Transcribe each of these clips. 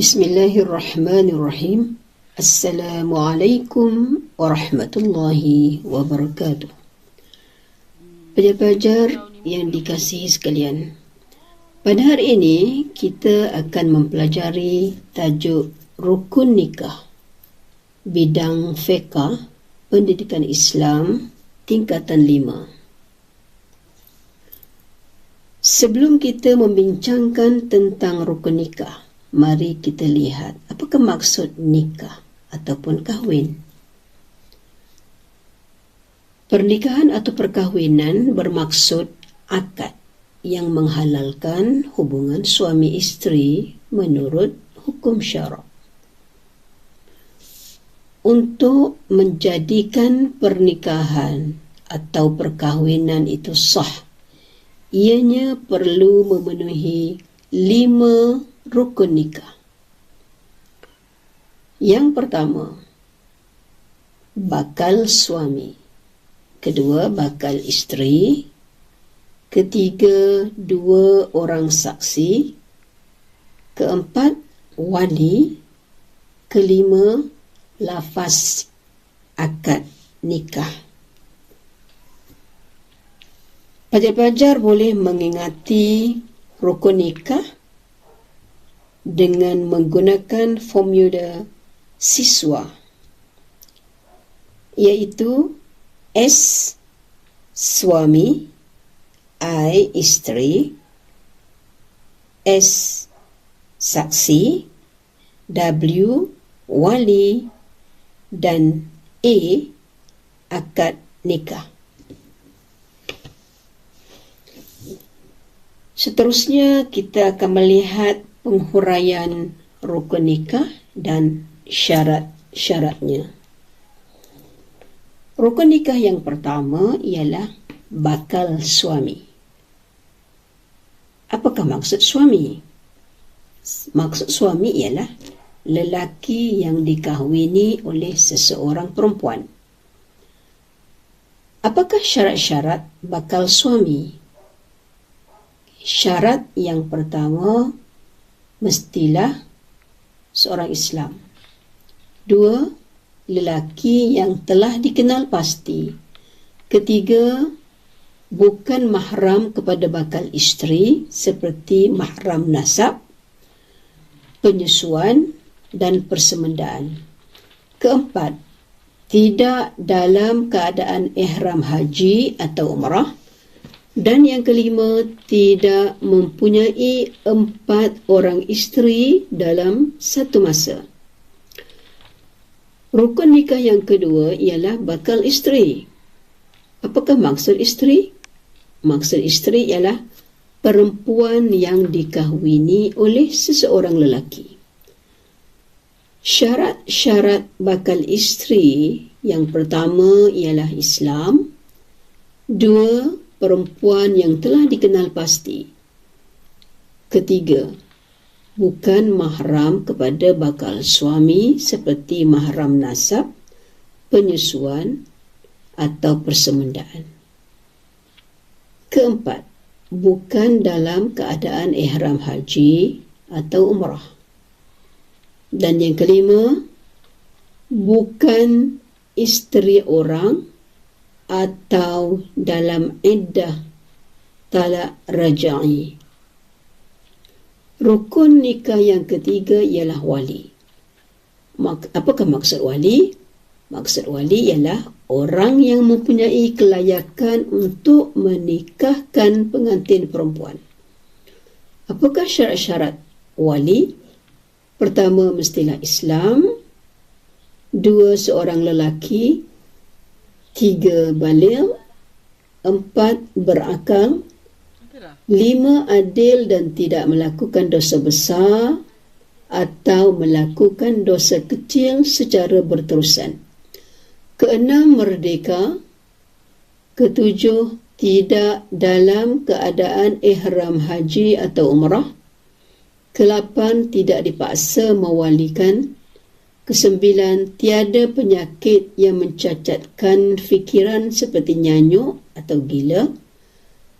Bismillahirrahmanirrahim. Assalamualaikum warahmatullahi wabarakatuh. Pelajar yang dikasihi sekalian. Pada hari ini kita akan mempelajari tajuk rukun nikah. Bidang fiqh pendidikan Islam tingkatan 5. Sebelum kita membincangkan tentang rukun nikah, mari kita lihat apakah maksud nikah ataupun kahwin. Pernikahan atau perkahwinan bermaksud akad yang menghalalkan hubungan suami isteri menurut hukum syarak. Untuk menjadikan pernikahan atau perkahwinan itu sah, ianya perlu memenuhi lima rukun nikah. Yang pertama, bakal suami. Kedua, bakal isteri. Ketiga, dua orang saksi. Keempat, wali. Kelima, lafaz akad nikah. Pelajar-pelajar boleh mengingati rukun nikah dengan menggunakan formula siswa iaitu S suami I isteri S saksi W wali dan A akad nikah. Seterusnya kita akan melihat penghuraian rukun nikah dan syarat-syaratnya. Rukun nikah yang pertama ialah bakal suami. Apakah maksud suami? Maksud suami ialah lelaki yang dikahwini oleh seseorang perempuan. Apakah syarat-syarat bakal suami? Syarat yang pertama mestilah seorang Islam. Dua, lelaki yang telah dikenal pasti. Ketiga, bukan mahram kepada bakal isteri seperti mahram nasab, penyusuan dan persemendaan. Keempat, tidak dalam keadaan ihram haji atau umrah dan yang kelima, tidak mempunyai empat orang isteri dalam satu masa. Rukun nikah yang kedua ialah bakal isteri. Apakah maksud isteri? Maksud isteri ialah perempuan yang dikahwini oleh seseorang lelaki. Syarat-syarat bakal isteri yang pertama ialah Islam. Dua, perempuan yang telah dikenal pasti. Ketiga, bukan mahram kepada bakal suami seperti mahram nasab, penyusuan atau persemendaan. Keempat, bukan dalam keadaan ihram haji atau umrah. Dan yang kelima, bukan isteri orang atau dalam iddah talak raja'i. Rukun nikah yang ketiga ialah wali. Apakah maksud wali? Maksud wali ialah orang yang mempunyai kelayakan untuk menikahkan pengantin perempuan. Apakah syarat-syarat wali? Pertama, mestilah Islam. Dua, seorang lelaki tiga balik, empat berakal, lima adil dan tidak melakukan dosa besar atau melakukan dosa kecil secara berterusan. Keenam merdeka, ketujuh tidak dalam keadaan ihram haji atau umrah, kelapan tidak dipaksa mewalikan Kesembilan, tiada penyakit yang mencacatkan fikiran seperti nyanyuk atau gila.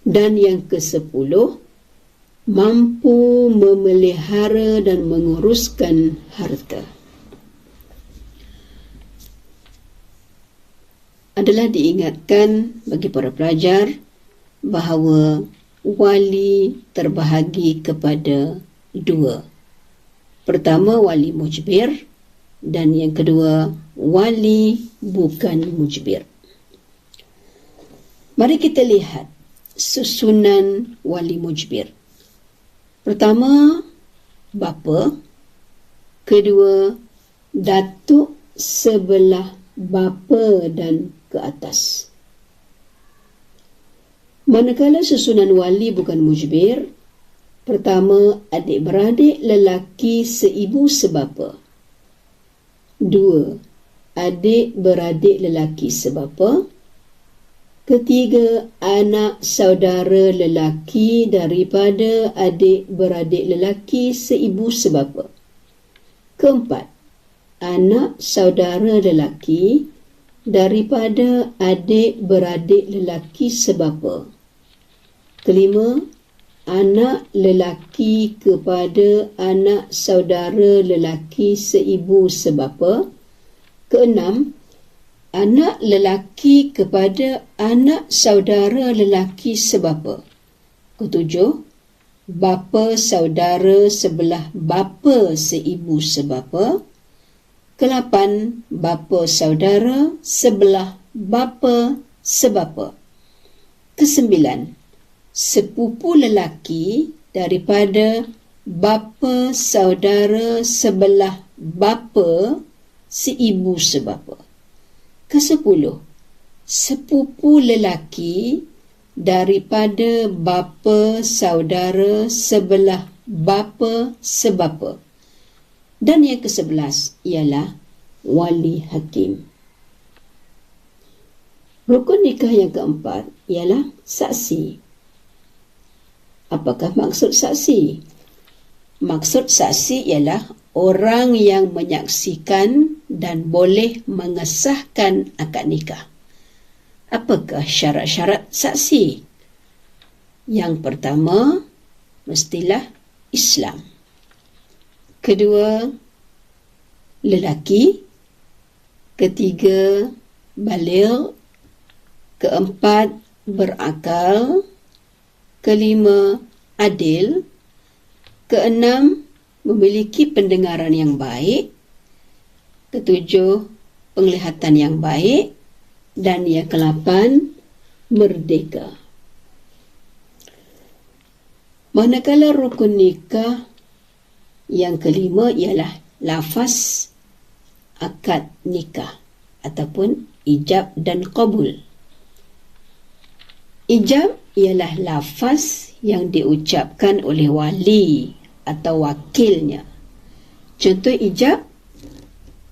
Dan yang kesepuluh, mampu memelihara dan menguruskan harta. Adalah diingatkan bagi para pelajar bahawa wali terbahagi kepada dua. Pertama, wali mujbir dan yang kedua, wali bukan mujbir. Mari kita lihat susunan wali mujbir. Pertama, bapa. Kedua, datuk sebelah bapa dan ke atas. Manakala susunan wali bukan mujbir, pertama adik-beradik lelaki seibu sebapa. Dua, adik-beradik lelaki sebapa. Ketiga, anak saudara lelaki daripada adik-beradik lelaki seibu sebapa. Keempat, anak saudara lelaki daripada adik-beradik lelaki sebapa. Kelima, anak lelaki kepada anak saudara lelaki seibu sebapa. Keenam, anak lelaki kepada anak saudara lelaki sebapa. Ketujuh, bapa saudara sebelah bapa seibu sebapa. Kelapan, bapa saudara sebelah bapa sebapa. Kesembilan, sepupu lelaki daripada bapa saudara sebelah bapa si ibu sebapa. Kesepuluh, sepupu lelaki daripada bapa saudara sebelah bapa sebapa. Dan yang kesebelas ialah wali hakim. Rukun nikah yang keempat ialah saksi. Apakah maksud saksi? Maksud saksi ialah orang yang menyaksikan dan boleh mengesahkan akad nikah. Apakah syarat-syarat saksi? Yang pertama, mestilah Islam. Kedua, lelaki. Ketiga, baligh. Keempat, berakal kelima adil, keenam memiliki pendengaran yang baik, ketujuh penglihatan yang baik dan yang kelapan merdeka. Manakala rukun nikah yang kelima ialah lafaz akad nikah ataupun ijab dan qabul. Ijab ialah lafaz yang diucapkan oleh wali atau wakilnya. Contoh ijab,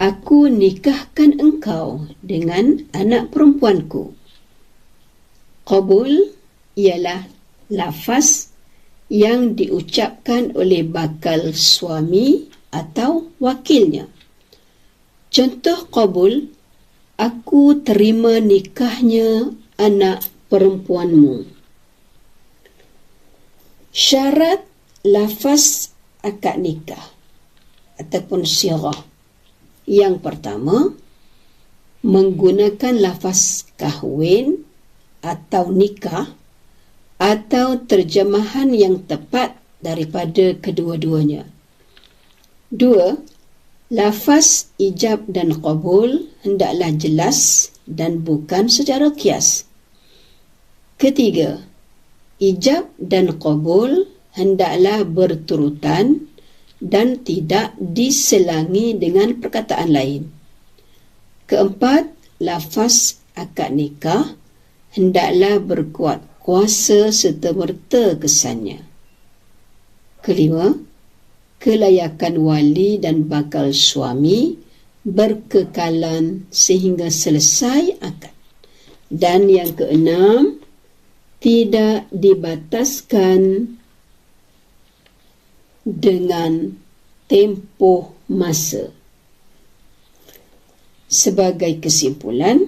aku nikahkan engkau dengan anak perempuanku. Qabul ialah lafaz yang diucapkan oleh bakal suami atau wakilnya. Contoh qabul, aku terima nikahnya anak perempuanmu. Syarat lafaz akad nikah ataupun sirah. Yang pertama, menggunakan lafaz kahwin atau nikah atau terjemahan yang tepat daripada kedua-duanya. Dua, lafaz ijab dan qabul hendaklah jelas dan bukan secara kias. Ketiga, ijab dan qabul hendaklah berturutan dan tidak diselangi dengan perkataan lain. Keempat, lafaz akad nikah hendaklah berkuat kuasa serta merta kesannya. Kelima, kelayakan wali dan bakal suami berkekalan sehingga selesai akad. Dan yang keenam, tidak dibataskan dengan tempoh masa. Sebagai kesimpulan,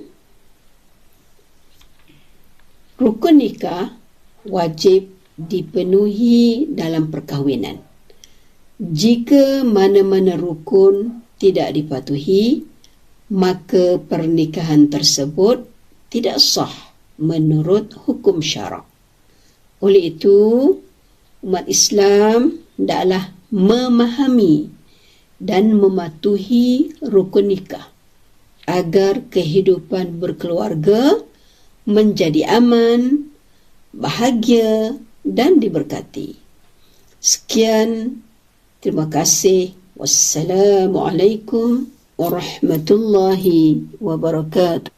rukun nikah wajib dipenuhi dalam perkahwinan. Jika mana-mana rukun tidak dipatuhi, maka pernikahan tersebut tidak sah menurut hukum syarak. Oleh itu, umat Islam hendaklah memahami dan mematuhi rukun nikah agar kehidupan berkeluarga menjadi aman, bahagia dan diberkati. Sekian, terima kasih. Wassalamualaikum warahmatullahi wabarakatuh.